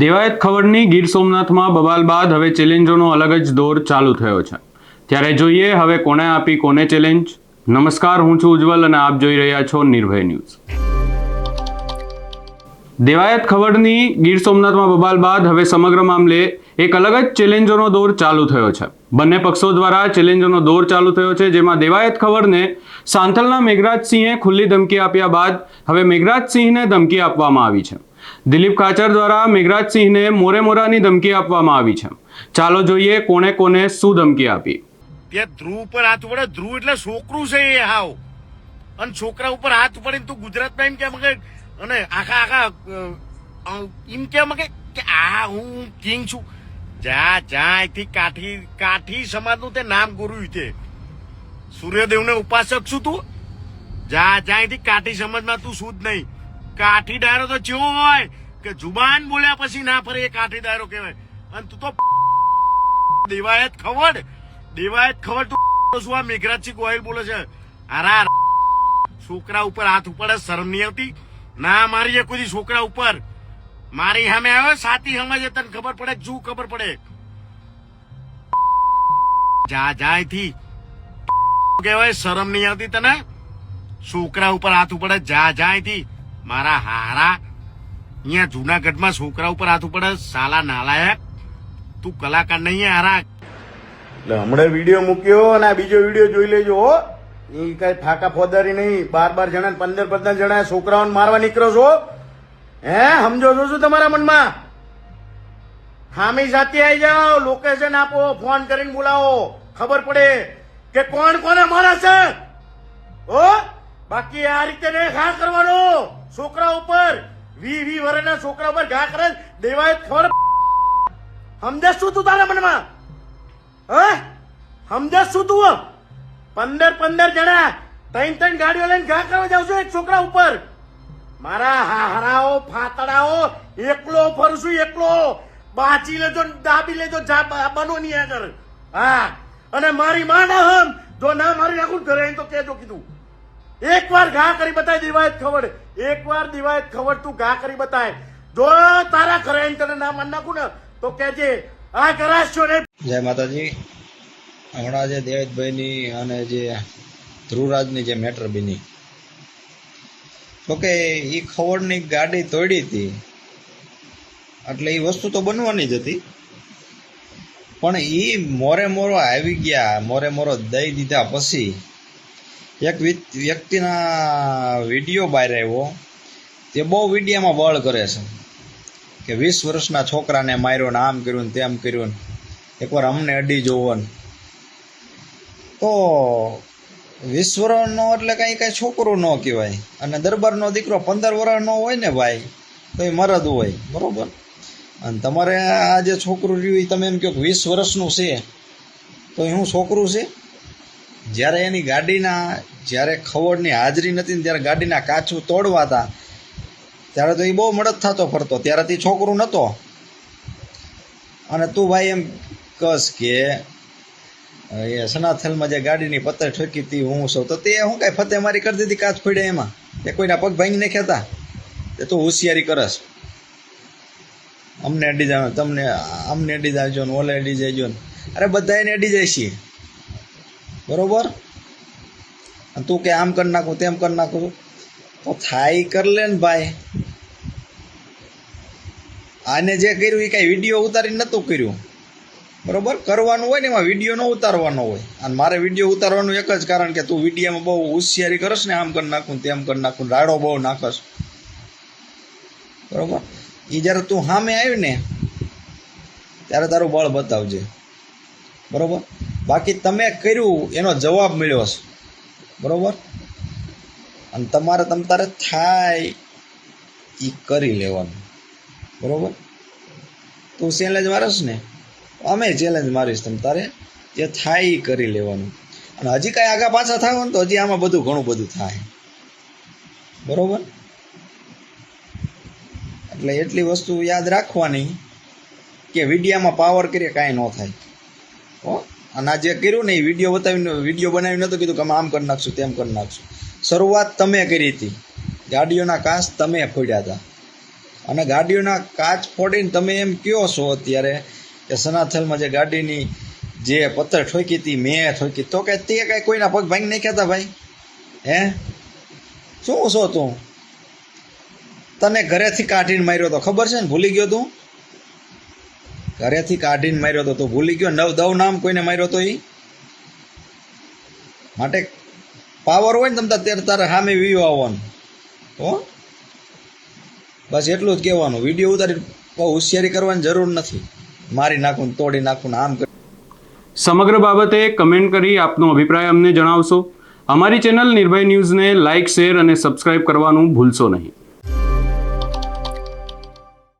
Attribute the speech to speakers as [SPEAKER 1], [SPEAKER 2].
[SPEAKER 1] દેવાયત ખવડની ગીર સોમનાથમાં બબાલ બાદ હવે ચેલેન્જોનો અલગ જ દોર ચાલુ થયો છે. ત્યારે જોઈએ હવે કોને આપી, કોને ચેલેન્જ? નમસ્કાર, હું છું ઉજ્જવલ અને આપ જોઈ રહ્યા છો નિર્ભય ન્યૂઝ. દેવાયત ખવડની ગીર સોમનાથમાં બબાલ બાદ હવે સમગ્ર મામલે એક અલગ જ ચેલેન્જોનો દોર ચાલુ થયો છે. બંને પક્ષો દ્વારા ચેલેન્જોનો દોર ચાલુ થયો છે, જેમાં દેવાયત ખવડને સાંથલના મેઘરાજસિંહે ખુલ્લી ધમકી આપ્યા બાદ હવે મેઘરાજસિંહને ધમકી આપવામાં આવી છે. દિલીપ કાચર દ્વારા મેઘરાજસિંહને મોરે મોરાની ધમકી આપવામાં આવી છે. ચાલો જોઈએ કોને કોને શું ધમકી આપી.
[SPEAKER 2] તે ધ્રુવ ઉપર હાથ પડે ધ્રુવ એટલે છોકરું છે એ હાવ. અને છોકરા ઉપર હાથ પડે તું ગુજરાતમાં એમ કેમ કે, અને આખા આખા એમ કેમ કે આ હું કિંગ છું. જા જા, અહીંથી કાઠી કાઠી સમાજનું તે નામ ગુરુ તે. સૂર્યદેવને ઉપાસક છું તું. જા જા, અહીંથી કાઠી સમાજમાં તું શું જ નહીં. કાઠી ડાયરો તો જેવો હોય કે જુબાન બોલ્યા પછી ના ફરે એ કાઠી ડાયરો કહેવાય. અને તું તો દેવાયત ખવડ. દેવાયત ખબર તું શું આ મેઘરાજસિંહ ગોહિલ બોલે છે? અરા છોકરા ઉપર હાથ ઉપાડે શરમ નહીં આવતી? ના, મારી કોઈ છોકરા ઉપર. મારી સામે આવે સાતી સમજે તને ખબર પડે કે ખબર પડે? જા જાય થી કહેવાય, શરમ નહીં આવતી તને? છોકરા ઉપર હાથ ઉપાડે જા જાય અહીંથી મારા હારા. અહીંયા જુનાગઢમાં છોકરા ઉપર હાથ પડે સાલા નાલાયક. તું કલાકાર નહીં હારા.
[SPEAKER 3] એટલે હમણાં વીડિયો મૂક્યો અને આ બીજો વીડિયો જોઈ લેજો હો. એ કઈ ફાકા ફોદારી નહીં. બાર બાર જણા પંદર પંદર જણા છોકરાઓને મારવા નીકળો છો. હે, સમજો છો શું તમારા મનમાં? હામી સાથે આવી જાઓ લોકેશન આપો ફોન કરીને બોલાવો. ખબર પડે કે કોણ કોને મારા છે? ઓ બાકી આ રીતે નહીં ઘા કરવાનો. છોકરા ઉપર વી વી વર્ષના છોકરા ઉપર ઘા કરે દેવાય ખબર સમજે શું તું તારા મનમાં? હે? સમજે શું તું પંદર પંદર જણા ત્રણ ત્રણ ગાડીઓ લઈને ઘા કરવા જાવ છું એક છોકરા ઉપર. મારા હારાઓ ફાતડાઓ, એકલો ફરું છું, એકલો. બાચી લેજો દાબી લેજો બનો નહીં આગળ. હા. અને મારી માં ના હમ. જો ના મારી નાખું ઘરે તો કેજો કીધું. એક વાર ઘા કરી બતાય, દિવાયત ખબર. એક વાર દિવાયત ખબર, તું ઘા કરી બતાય. જો તારા ઘરે તને ના માન નાખું ને, તો કેજે આ કરાશો ને.
[SPEAKER 4] જય માતાજી. હમણાં જે દેવતભાઈની અને જે ધ્રુવરાજની જે મેટર બની. તો કે એ ખવડની ગાડી તોડી હતી. એટલે એ વસ્તુ તો બનવાની જ હતી. પણ એ મોરે મોરો આવી ગયા, મોરે મોરો દઈ દીધા પછી એક વ્યક્તિના વીડિયો બહાર આવ્યો. તે બહુ વિડીયામાં બળ કરે છે. કે વીસ વર્ષના છોકરાને માર્યો ને આમ કર્યું ને તેમ કર્યું ને. એકવાર અમને અડી જોવો ને. તો વીસ વર્ષનો એટલે કાંઈ કાંઈ છોકરો ન કહેવાય. અને દરબારનો દીકરો પંદર વર્ષનો હોય ને ભાઈ, તો એ મરદ હોય. બરાબર? અને તમારે આ જે છોકરું રહ્યું એ તમે એમ કહો કે વીસ વર્ષનું છે. તો એ શું છોકરું છે? જ્યારે એની ગાડીના, જ્યારે ખવડની હાજરી નથી ને ત્યારે ગાડીના કાચું તોડવા હતા, ત્યારે તો એ બહુ મદદ થતો ફરતો. ત્યારે તે છોકરું નહોતો અને તું ભાઈ એમ કસ કે, એ સનાથલમાં જે ગાડીની પત્તર ઠોકી હતી, હું સૌ તો તે હું કાંઈ ફતે મારી કરી દીધી કાચ ફોડ્યા એમાં? એ કોઈના પગ ભાંગી નાખ્યા હતા તે તું હોશિયારી કરસ. અમને અડી જાવ, તમને, અમને અડી જાજો ને ઓલે અડી જાયજો ને. અરે બધા એને અડી જાય છીએ બરોબર? તું કે આમ કરી નાખું, તેમ કરી નાખું. તો થાય કરી લે ને ભાઈ. આને જે કર્યું એ કાંઈ વીડિયો ઉતારીને નહોતું કર્યું. બરોબર? કરવાનું હોય ને એમાં વીડિયો ન ઉતારવાનો હોય. અને મારે વીડિયો ઉતારવાનું એક જ કારણ કે તું વિડીયોમાં બહુ હોશિયારી કરશ ને આમ કરી નાખું તેમ કરી નાખું રાડો બહુ નાખશ બરોબર? એ જ્યારે તું સામે આવ્યું ને ત્યારે તારું બળ બતાવજે. બરોબર? બાકી તમે કર્યું, એનો જવાબ મળ્યો છે બરોબર? અને તમારે તમ તારે થાય એ કરી લેવાનું. બરોબર? તું ચેલેન્જ મારસ ને? અમે ચેલેન્જ મારીશ તમ તારે. જે થાય એ કરી લેવાનું. અને હજી કાંઈ આગા પાછા થાય ને તો હજી આમાં બધું ઘણું બધું થાય. બરોબર? એટલે એટલી વસ્તુ યાદ રાખવાની કે વિડીયામાં પાવર કરીએ, કાંઈ ન થાય. અને આ જે કર્યું ને એ વીડિયો બતાવીને, વીડિયો બનાવીને નહોતું કીધું કે આમ કરી નાખશું, તેમ કરી નાખશું. શરૂઆત તમે કરી હતી. ગાડીઓના કાચ તમે ફોડ્યા હતા. અને ગાડીઓના કાચ ફોડીને તમે એમ કયો છો અત્યારે કે સનાથલમાં જે ગાડીની જે પથ્થર ઠોકી હતી, મેં ઠોકી, તો કે તે કાંઈ કોઈના પગ ભાંગી નહીં કહેતા ભાઈ? હે? શું છો તું? તને ઘરેથી કાઢીને માર્યો તો ખબર છે ને? ભૂલી ગયો તું? ઘરેથી કાઢીને માર્યો તો, તું ભૂલી ગયો. નવ દવ નામ કોઈને માર્યો તો એ માટે પાવર હોય ને તમ તેર તારે સામે વ્યૂ આવવાનું. હો? બસ એટલું જ કહેવાનું. વીડિયો ઉતારી બહુ હોશિયારી કરવાની જરૂર નથી. મારી નાખું તોડી નાખું આમ
[SPEAKER 1] સમગ્ર બાબતે કમેન્ટ કરી આપનો અભિપ્રાય અમને જણાવશો. અમારી ચેનલ નિર્ભય ન્યૂઝને લાઇક, શેર અને સબસ્ક્રાઇબ કરવાનું ભૂલશો નહીં.